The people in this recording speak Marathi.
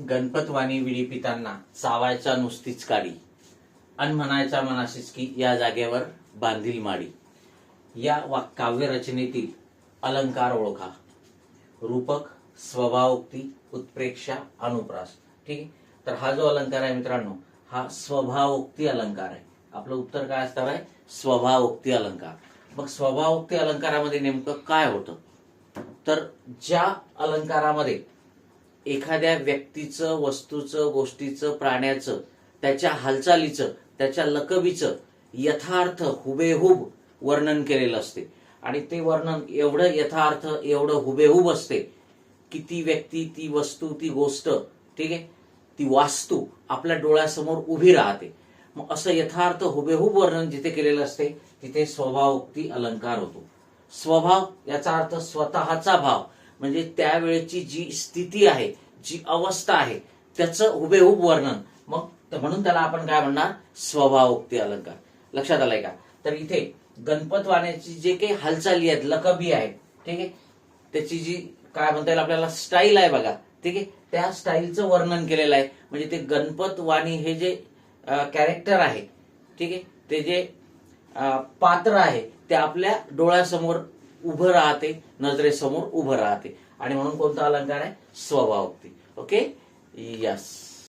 गणपतवाणी विडीपितांना चावायचा नुसतीच काडी अन म्हणायचा मनाशीच की या जागेवर बांधील माडी. या वा काव्यरचनेतील अलंकार ओळखा. रूपक स्वभावोक्ती उत्प्रेक्षा अनुप्रास. ठीक आहे? तर हा जो अलंकार आहे मित्रांनो हा स्वभावोक्ती अलंकार आहे. आपलं उत्तर काय असणार आहे? स्वभावोक्ती अलंकार. मग स्वभावोक्ती अलंकारामध्ये नेमकं काय होतं? तर ज्या अलंकारामध्ये एखाद्या व्यक्तीचं वस्तूचं गोष्टीचं प्राण्याचं त्याच्या हालचालीचं त्याच्या लकबीचं यथार्थ हुबेहूब वर्णन केलेलं असते. आणि ते वर्णन एवढं यथार्थ एवढं हुबेहूब असते की ती व्यक्ती ती वस्तू ती गोष्ट ठीक आहे? ती वास्तू आपल्या डोळ्यासमोर उभी राहते. मग असं यथार्थ हुबेहूब वर्णन जिथे केलेलं असते तिथे स्वभावोक्ती अलंकार होतो. स्वभाव याचा अर्थ स्वतःचा भाव. म्हणजे त्यावेळेची जी स्थिती आहे जी अवस्था आहे त्याचं हुबेहूब वर्णन. मग म्हणून त्याला आपण काय म्हणणार? स्वभावोक्ती अलंकार. लक्षात आलंय का? तर इथे गणपतवाण्याची जे काही हालचाली आहेत लकबी आहेत ठीक आहे? त्याची जी काय म्हणता येईल आपल्याला स्टाईल आहे बघा ठीक आहे? त्या स्टाईलचं वर्णन केलेलं आहे. म्हणजे ते गणपत वाणी हे जे कॅरेक्टर आहे ठीक आहे? ते जे पात्र आहे ते आपल्या डोळ्यासमोर उभं राहते नजरेसमोर उभं राहते. आणि म्हणून कोणता अलंकार आहे? स्वभावोक्ती. Okay yes